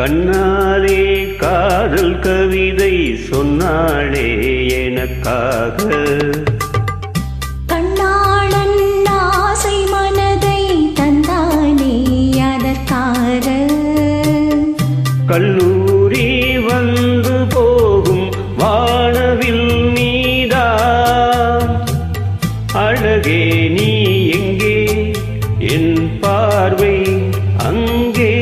கண்ணாலே காதல் கவிதை சொன்னாளே எனக்காக. கண்ணாளன் ஆசை மனதை தந்தானே அதற்காக. கல்லூரி வந்து போகும் வானவில் மீதா அழகே நீ எங்கே? என் பார்வை அங்கே.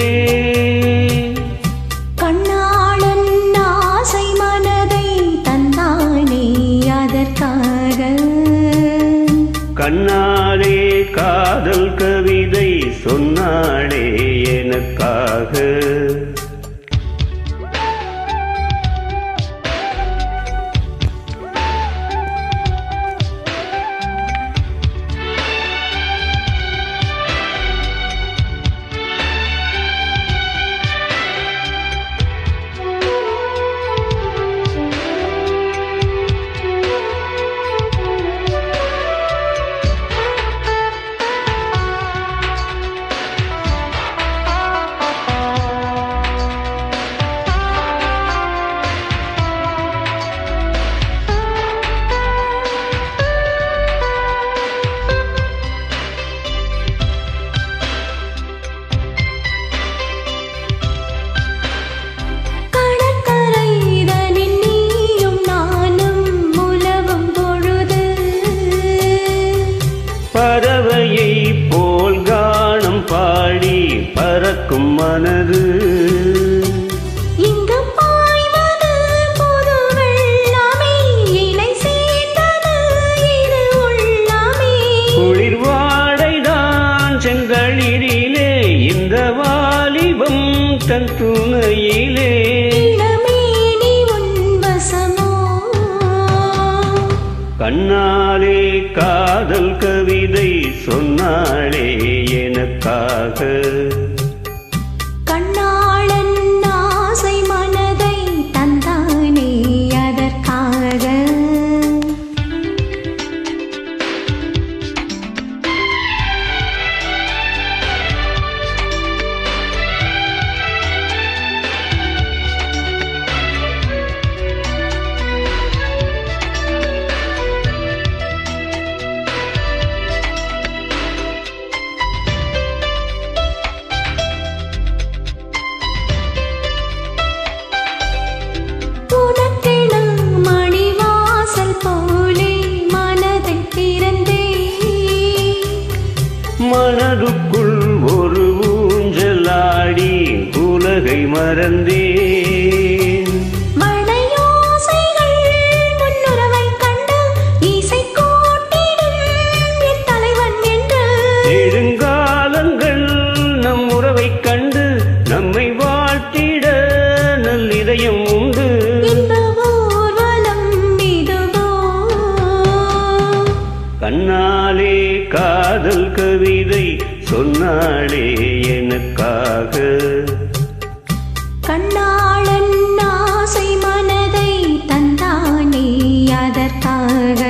அதற்காக கண்ணாலே காதல் கவிதை சொன்னாளே எனக்காக. குளிர் வாடைதான் செங்கழிலே இந்த வாலிபம் தன் துணையிலே. கண்ணாலே காதல் கவிதை சொன்னாளே எனக்காக. என்று. நெடுங்காலங்கள் நம் உறவைக் கண்டு நம்மை வாழ்த்திட நல்லிதயம் உண்டு. கண்ணாலே காதல் கவிதை சொன்னாளே எனக்காக. கண்ணாளன் ஆசை மனதை தந்தானே அதற்காக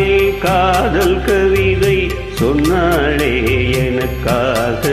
வானில் காதல் கவிதை சொன்னாளே எனக்காக.